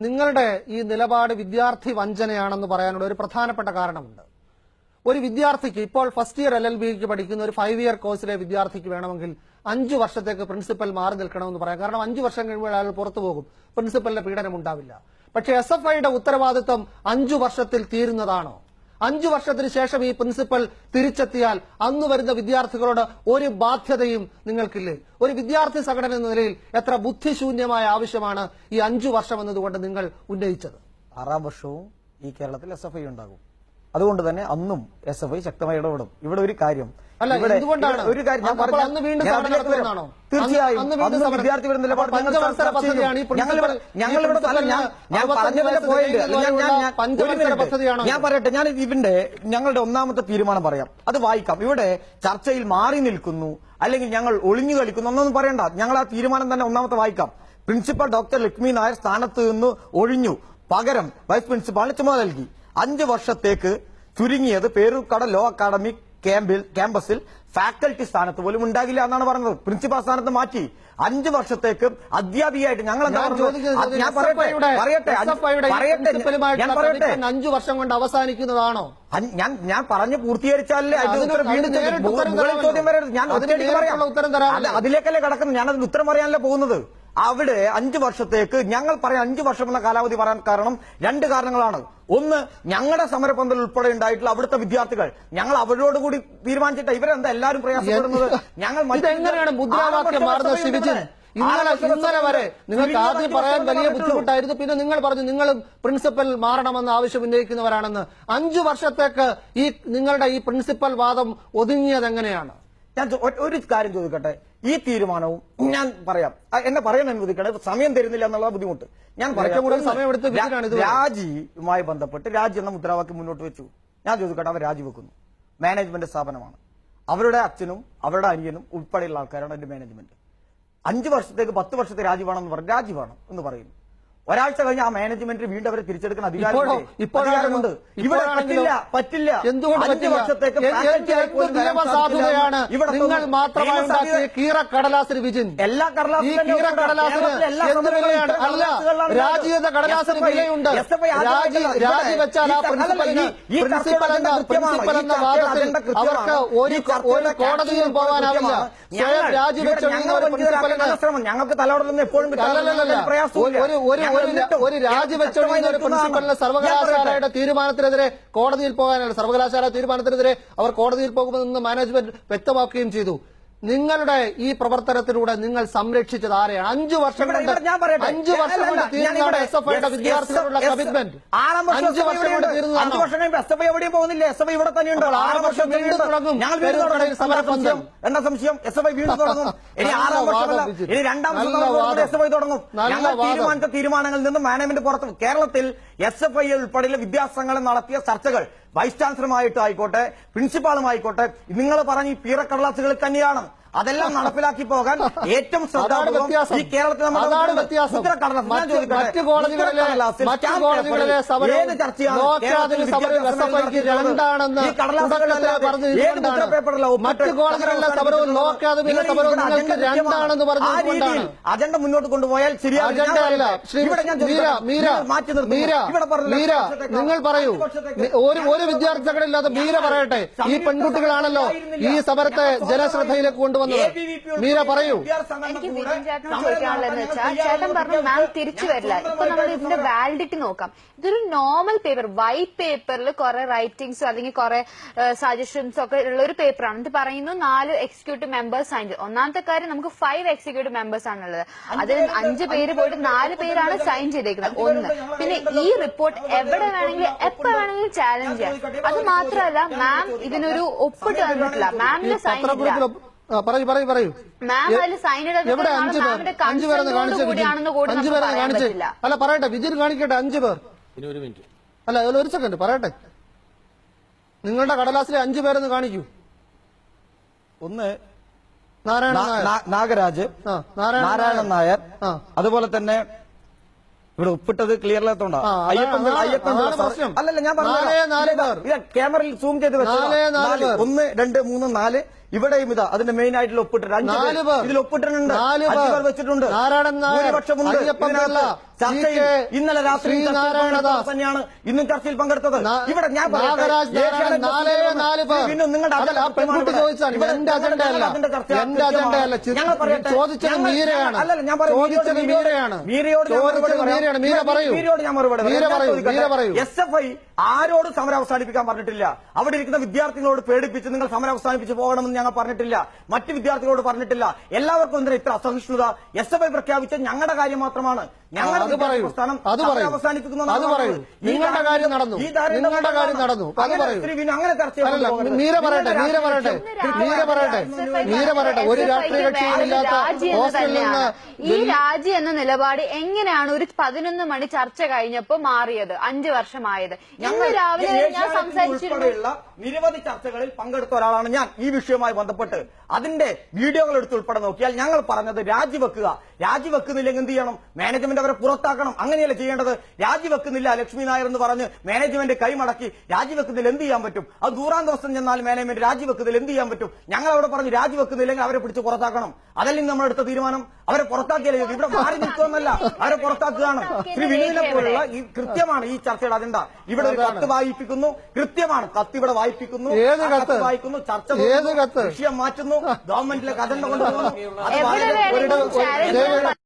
നിങ്ങളുടെ ഈ നിലപാട് വിദ്യാർത്ഥി വഞ്ചനയാണെന്ന് പറയാനുള്ള ഒരു പ്രധാനപ്പെട്ട കാരണമുണ്ട്. ഒരു വിദ്യാർത്ഥിക്ക് ഇപ്പോൾ ഫസ്റ്റ് ഇയർ എൽ എൽ ബിക്ക് പഠിക്കുന്ന ഒരു ഫൈവ് ഇയർ കോഴ്സിലെ വിദ്യാർത്ഥിക്ക് വേണമെങ്കിൽ അഞ്ചു വർഷത്തേക്ക് പ്രിൻസിപ്പൽ മാറി നിൽക്കണമെന്ന് പറയാം. കാരണം അഞ്ചു വർഷം കഴിയുമ്പോൾ അയാൾ പുറത്തു പോകും. പ്രിൻസിപ്പലിന്റെ പീഡനം ഉണ്ടാവില്ല. പക്ഷേ എസ് എഫ് ഐയുടെ ഉത്തരവാദിത്വം അഞ്ചു വർഷത്തിൽ തീരുന്നതാണോ? അഞ്ചു വർഷത്തിന് ശേഷം ഈ പ്രിൻസിപ്പൽ തിരിച്ചെത്തിയാൽ അന്ന് വരുന്ന വിദ്യാർത്ഥികളോട് ഒരു ബാധ്യതയും നിങ്ങൾക്കില്ലേ? ഒരു വിദ്യാർത്ഥി സംഘടന എന്ന നിലയിൽ എത്ര ബുദ്ധിശൂന്യമായ ആവശ്യമാണ് ഈ അഞ്ചു വർഷം എന്നതുകൊണ്ട് നിങ്ങൾ ഉന്നയിച്ചത്? ആറാം വർഷവും ഈ കേരളത്തിൽ എസ് എഫ് ഐ ഉണ്ടാകും. അതുകൊണ്ട് തന്നെ അന്നും എസ് എഫ് ഐ ശക്തമായി ഇടപെടും. ഇവിടെ ഒരു കാര്യം? ഒരു കാര്യം ഞാൻ പറഞ്ഞ-? തീർച്ചയായും അന്ന് വിദ്യാർത്ഥികളുടെ നിലപാട് ഞങ്ങൾ ഇവിടെ- അല്ല, ഞാൻ ഞാൻ പറഞ്ഞതിന്റെ പോയിന്റ് ഞാൻ-? പറയട്ടെ ഞാൻ ഇതിന്റെ ഞങ്ങളുടെ ഒന്നാമത്തെ തീരുമാനം പറയാം. അത് വായിക്കാം. ഇവിടെ ചർച്ചയിൽ മാറി നിൽക്കുന്നു അല്ലെങ്കിൽ ഞങ്ങൾ ഒളിഞ്ഞു കളിക്കുന്നു ഒന്നൊന്നും പറയണ്ട. ഞങ്ങൾ ആ തീരുമാനം തന്നെ ഒന്നാമത്തെ വായിക്കാം. പ്രിൻസിപ്പൽ ഡോക്ടർ ലക്ഷ്മി നായർ സ്ഥാനത്ത് നിന്ന് ഒഴിഞ്ഞു. പകരം വൈസ് പ്രിൻസിപ്പാളിന് ചുമതല നൽകി. അഞ്ച് വർഷത്തേക്ക് ചുരുങ്ങിയത് പേരൂർക്കട ലോ അക്കാദമി ക്യാമ്പിൽ ക്യാമ്പസിൽ ഫാക്കൽറ്റി സ്ഥാനത്ത് പോലും ഉണ്ടാകില്ല എന്നാണ് പറഞ്ഞത്. പ്രിൻസിപ്പൽ സ്ഥാനത്ത് മാറ്റി. അഞ്ച് വർഷത്തേക്ക് അധ്യാപികയായിട്ട് ഞങ്ങൾ ഞാൻ പറയട്ടെ പറയട്ടെ അഞ്ച്- വർഷം കൊണ്ട് അവസാനിക്കുന്നതാണോ? ഞാൻ ഞാൻ പറഞ്ഞു പൂർത്തീകരിച്ചാലേ അതിന്. ചോദ്യം വരരുത്. ഞാൻ അതിലേക്ക് പറയാം. അതിലേക്കല്ലേ കിടക്കുന്നത്? ഞാൻ അതിന് ഉത്തരം പറയാനല്ലേ പോകുന്നത്? അവിടെ അഞ്ചു വർഷത്തേക്ക് ഞങ്ങൾ പറയാൻ അഞ്ചു വർഷം എന്ന കാലാവധി പറയാൻ കാരണം രണ്ട് കാരണങ്ങളാണ്. ഒന്ന് ഞങ്ങളുടെ സമരപന്തൽ ഉൾപ്പെടെ ഉണ്ടായിട്ടുള്ള അവിടുത്തെ വിദ്യാർത്ഥികൾ. ഞങ്ങൾ അവരോട് കൂടി തീരുമാനിച്ചിട്ട് ഇവരെന്താ എല്ലാവരും പ്രയാസപ്പെടുന്നത്? ഞങ്ങൾ ഇതെങ്ങനെയാണ് മുദ്രാവാക്യം ശിവജിൻ? ഇന്നലെ ഇന്നലെ വരെ നിങ്ങൾക്ക് ആദ്യം പറയാൻ വലിയ. ബുദ്ധിമുട്ടായിരുന്നു. പിന്നെ നിങ്ങൾ പറഞ്ഞു നിങ്ങളും പ്രിൻസിപ്പൽ മാറണമെന്ന് ആവശ്യം ഉന്നയിക്കുന്നവരാണെന്ന്. അഞ്ചു വർഷത്തേക്ക് ഈ നിങ്ങളുടെ ഈ പ്രിൻസിപ്പൽ വാദം ഒതുങ്ങിയത് എങ്ങനെയാണ് ഞാൻ ഒരു കാര്യം ചോദിക്കട്ടെ? ഈ തീരുമാനവും ഞാൻ പറയാം. എന്നെ പറയാൻ അനുവദിക്കട്ടെ സമയം തരുന്നില്ല എന്നുള്ള ബുദ്ധിമുട്ട്. ഞാൻ പറയാം. രാജിയുമായി ബന്ധപ്പെട്ട് രാജി എന്ന മുദ്രാവാക്യം മുന്നോട്ട് വെച്ചു. ഞാൻ ചോദിക്കട്ടെ അവർ രാജിവെക്കുന്നു. മാനേജ്മെന്റ് സ്ഥാപനമാണ്. അവരുടെ അച്ഛനും അവരുടെ അനിയനും ഉൾപ്പെടെയുള്ള ആൾക്കാരാണ് എന്റെ മാനേജ്മെന്റ് അഞ്ചു വർഷത്തേക്ക് പത്ത് വർഷത്തെ രാജി വേണം എന്ന് പറഞ്ഞു രാജി വേണം എന്ന് പറയുന്നു. ഒരാഴ്ച കഴിഞ്ഞ് ആ മാനേജ്മെന്റ് വീണ്ടും അവരെ തിരിച്ചെടുക്കുന്ന? അധികാരമുണ്ട്. ഇവിടെ പറ്റില്ല പറ്റില്ല. എന്തുകൊണ്ട്? വർഷത്തേക്ക്. ഇവിടെ നിങ്ങൾ മാത്രമാണ് മാത്രമായി ഉണ്ടാക്കിയ കീറ കടലാസിന് വിജിൻ. എല്ലാ കടലാസിനും കീറ കടലാസിന് എന്ത് വിലയാണ്? അല്ല കടലാസുകളിലാണ് രാജി എന്ന കടലാസിന് SFI വിലയുണ്ട്. SFI ആദ്യം രാജി രാജി വെച്ചാൽ ആ പ്രിൻസിപ്പലിന് ഈ- ഈ പ്രിൻസിപ്പൽ എന്ന പ്രിൻസിപ്പൽ എന്ന വാദത്തിൽ അവർക്ക് ഒരു പോകാനാവില്ല സ്വയം രാജി ഒരു പ്രിൻസിപ്പലിന് ഞങ്ങൾക്ക് തലവടലൊന്നും എപ്പോഴും പ്രയാസം ഒരു ഒരു എന്നിട്ടും ഒരു രാജിവെച്ചൊഴിയുന്ന ഒരു ശക്തമായി പ്രിൻസിപ്പലിന് സർവകലാശാലയുടെ തീരുമാനത്തിനെതിരെ കോടതിയിൽ പോകാനാണ്. സർവകലാശാല തീരുമാനത്തിനെതിരെ അവർ കോടതിയിൽ പോകുമെന്ന് മാനേജ്മെന്റ് വ്യക്തമാക്കുകയും ചെയ്തു. നിങ്ങളുടെ ഈ പ്രവർത്തനത്തിലൂടെ നിങ്ങൾ സംരക്ഷിച്ചത് ആരെയാണ്? അഞ്ചു വർഷം കൊണ്ട്. അഞ്ചു വർഷം കൊണ്ട് ഇവിടെ എസ് എഫ് ഐയുടെ എസ്- കമ്മിറ്റ്മെന്റ് അഞ്ചു വർഷം കൊണ്ട് തീർന്നതാണ് അഞ്ച് തീരുന്നതാണോ വർഷം കഴിയുമ്പോൾ എസ് എഫ് ഐ എവിടെയും പോകുന്നില്ല? എസ് എഫ് ഐ ഇവിടെ തന്നെയുണ്ട്? ആറ് വർഷം വീണ്ടും തുടങ്ങും. ഞങ്ങൾ വീണ്ടും തുടങ്ങും. എന്താ സംശയം? എന്താ സംശയം? എസ് എഫ് ഐ വീണ്ടും തുടങ്ങും? ഇനി ആറാം വർഷമല്ല ഇനി രണ്ടാം. എസ് എഫ് ഐ തുടങ്ങും. ഞങ്ങൾ. തീരുമാനിച്ച തീരുമാനങ്ങളിൽ നിന്ന് മാനേജ്മെന്റ് പുറത്ത് കേരളത്തിൽ എസ് എഫ് ഐ ഉൾപ്പെടെയുള്ള വിദ്യാസംഘങ്ങൾ നടത്തിയ ചർച്ചകൾ വൈസ് ചാൻസലറുമായിട്ടായിക്കോട്ടെ പ്രിൻസിപ്പാളുമായിക്കോട്ടെ നിങ്ങൾ പറഞ്ഞ ഈ പീറക്കടലാസുകളിൽ തന്നെയാണ്. അതെല്ലാം നടപ്പിലാക്കി പോകാൻ ഏറ്റവും ശ്രദ്ധാപൂർവം ഈ കേരളത്തിൽ മറ്റ് മറ്റ് കോടതികളിലെ ഉത്തരക്കടലാസിൽ മറ്റ് സ്റ്റാമ്പ് കോടതികളിലെ പേപ്പറിൽ സമരം ചർച്ചയാണ്? ലോ കേരളത്തിൽ അക്കാദമി സമരം വിദ്യാഭ്യാസ എസ് എഫ് ഐക്ക് നടത്തിയിട്ടുള്ളത്? രണ്ടാണെന്ന് മറ്റ് സമരവും ലോ അക്കാദമിയിലെ സമരവും നിങ്ങൾക്ക് അജണ്ട രണ്ടാണെന്ന് മുന്നോട്ട് കൊണ്ടുപോയാൽ അജണ്ടയല്ല. മീര മീര മാറ്റി. മീര മീര നിങ്ങൾ പറയൂ. ഒരു ഒരു വിദ്യാർത്ഥികളില്ലാതെ മീര പറയട്ടെ. ഈ പെൺകുട്ടികളാണല്ലോ ഈ സമരത്തെ ജനശ്രദ്ധയിലേക്ക് കൊണ്ടുവന്നത്. മീര പറയൂ. എനിക്ക് വിപിൻ ചേട്ടനോട് ചോദിക്കാനുള്ളതെന്ന് വെച്ചാൽ ചേട്ടൻ പറഞ്ഞു മാം തിരിച്ചു വരില്ല. ഇപ്പൊ നമ്മൾ ഇതിന്റെ വാലിഡിറ്റി നോക്കാം. ഇതൊരു നോർമൽ പേപ്പർ വൈറ്റ് പേപ്പറിൽ കുറെ റൈറ്റിംഗ്സോ അല്ലെങ്കിൽ കുറെ സജഷൻസ് ഒക്കെ ഉള്ള ഒരു പേപ്പറാണ് ഇത് പറയുന്നു നാല് എക്സിക്യൂട്ടീവ് മെമ്പേഴ്സ് സൈൻ ചെയ്തു ഒന്നാമത്തെ കാര്യം നമുക്ക് ഫൈവ് എക്സിക്യൂട്ടീവ് മെമ്പേഴ്സ് ആണുള്ളത്. അതിൽ അഞ്ച് പേര് പോയിട്ട് നാല് പേരാണ് സൈൻ ചെയ്തേക്കുന്നത്. ഒന്ന്. പിന്നെ ഈ റിപ്പോർട്ട് എവിടെ വേണമെങ്കിലും എപ്പോ വേണമെങ്കിലും ചാലഞ്ച് ചെയ്യാം. അത് മാത്രമല്ല മാം ഇതിനൊരു ഒപ്പിട്ട് തന്നിട്ടില്ല മാമിന്റെ സൈൻ ഇല്ല. പറയൂ പറയൂ പറയൂ. എവിടെ അഞ്ചു പേർ? അഞ്ചു പേരെന്ന് കാണിച്ച അഞ്ചു പേരെന്ന് കാണിച്ച്. അല്ല പറയട്ടെ വിജിൽ കാണിക്കട്ടെ അഞ്ചു പേർ. അല്ല അതിൽ ഒരു സെക്കൻഡ് പറയട്ടെ. നിങ്ങളുടെ കടലാസിലെ അഞ്ചു പേരെന്ന് കാണിക്കൂ. ഒന്ന് നാരായണ നാഗരാജ് നാരായണൻ നാരായണൻ നായർ. അതുപോലെ തന്നെ ഇവിടെ ഒപ്പിട്ടത് ക്ലിയർ അല്ലാത്തോണ്ടാ. അല്ലല്ല ഞാൻ പറഞ്ഞു പേർ. ക്യാമറയിൽ സൂം ചെയ്ത്. പേർ. ഒന്ന് രണ്ട് മൂന്ന് നാല്. ഇവിടെയും ഇതാ അതിന്റെ മെയിൻ ആയിട്ടുള്ള ഒപ്പിട്ടർ അഞ്ച് ഇതിൽ പേർ. വെച്ചിട്ടുണ്ട്. ഇന്നലെ രാത്രി തന്നെയാണ് ഇന്നും ചർച്ചയിൽ പങ്കെടുത്തത്. ഇവിടെ ഞാൻ. എസ് എഫ് ഐ ആരോടും സമരം അവസാനിപ്പിക്കാൻ പറഞ്ഞിട്ടില്ല. അവിടെ ഇരിക്കുന്ന വിദ്യാർത്ഥികളോട് പേടിപ്പിച്ച് നിങ്ങൾ സമരം അവസാനിപ്പിച്ച് പോകണമെന്ന് ഞങ്ങൾ പറഞ്ഞിട്ടില്ല. മറ്റ് വിദ്യാർത്ഥികളോട് പറഞ്ഞിട്ടില്ല. എല്ലാവർക്കും എന്തിനാ ഇത്ര അസഹിഷ്ണുത? എസ് എഫ് ഐ പ്രഖ്യാപിച്ച ഞങ്ങളുടെ കാര്യം മാത്രമാണ്. ഞങ്ങളുടെ പ്രസ്ഥാനം. നിങ്ങളുടെ കാര്യം നടന്നു. നിങ്ങളുടെ കാര്യം നടന്നു. അങ്ങനെ പറയൂ. ശ്രീ വിനു, അങ്ങനെ ചർച്ച അല്ലല്ല ചെയ്തുകൊണ്ട് മീര പറയട്ടെ മീര പറയട്ടെ. മീര പറയട്ടെ. മീര പറയട്ടെ. ഒരു രാഷ്ട്രീയ കക്ഷിയും ഇല്ലാത്ത ഈ രാജി എന്ന നിലപാട് എങ്ങനെയാണ് ഒരു പതിനൊന്ന് മണി ചർച്ച കഴിഞ്ഞപ്പോ മാറിയത്? അഞ്ചു വർഷമായത്. ഇന്ന് ഞങ്ങൾ രാവിലെ ഞാൻ സംസാരിച്ചിരുന്നു നിരവധി ചർച്ചകളിൽ പങ്കെടുത്ത ഒരാളാണ് ഞാൻ. ഈ വിഷയവുമായി ബന്ധപ്പെട്ട് അതിന്റെ വീഡിയോകൾ എടുത്ത് ഉൾപ്പെടെ നോക്കിയാൽ ഞങ്ങൾ പറഞ്ഞത് രാജിവെക്കുക. രാജിവെക്കുന്നില്ലെങ്കിൽ എന്ത് ചെയ്യണം? മാനേജ്മെന്റ് അവരെ പുറത്താക്കണം. അങ്ങനെയല്ല ചെയ്യേണ്ടത്? രാജിവെക്കുന്നില്ല ലക്ഷ്മി നായർ എന്ന് പറഞ്ഞ് മാനേജ്മെന്റ് കൈമടക്കി രാജിവെക്കുന്നതിൽ എന്ത് ചെയ്യാൻ പറ്റും? അത് നൂറാം ദിവസം ചെന്നാൽ മാനേജ്മെന്റ് രാജിവെക്കുന്നതിൽ എന്ത് ചെയ്യാൻ പറ്റും? ഞങ്ങൾ അവിടെ പറഞ്ഞ് രാജിവെക്കുന്നില്ലെങ്കിൽ അവരെ പിടിച്ച് പുറത്താക്കണം. അതല്ലെങ്കിൽ നമ്മൾ എടുത്ത തീരുമാനം? അവരെ പുറത്താക്കിയാലേ ഇവിടെ മാറി നിൽക്കുമെന്നല്ല അവരെ പുറത്താക്കുകയാണ്. ശ്രീ വിനുവിനെ പോലുള്ള ഈ കൃത്യമാണ് ഈ ചർച്ചയുടെ അജണ്ട. ഇവിടെ ഒരു കത്ത് വായിപ്പിക്കുന്നു. കൃത്യമാണ്. കത്ത് ഇവിടെ വായിപ്പിക്കുന്നു? വായിക്കുന്നു. ചർച്ച ഏത് കത്ത്? വിഷയം മാറ്റുന്നു. ഗവൺമെന്റിലെ കഥ കൊണ്ടുപോകുന്നു. അത് വളരെ ഒരു-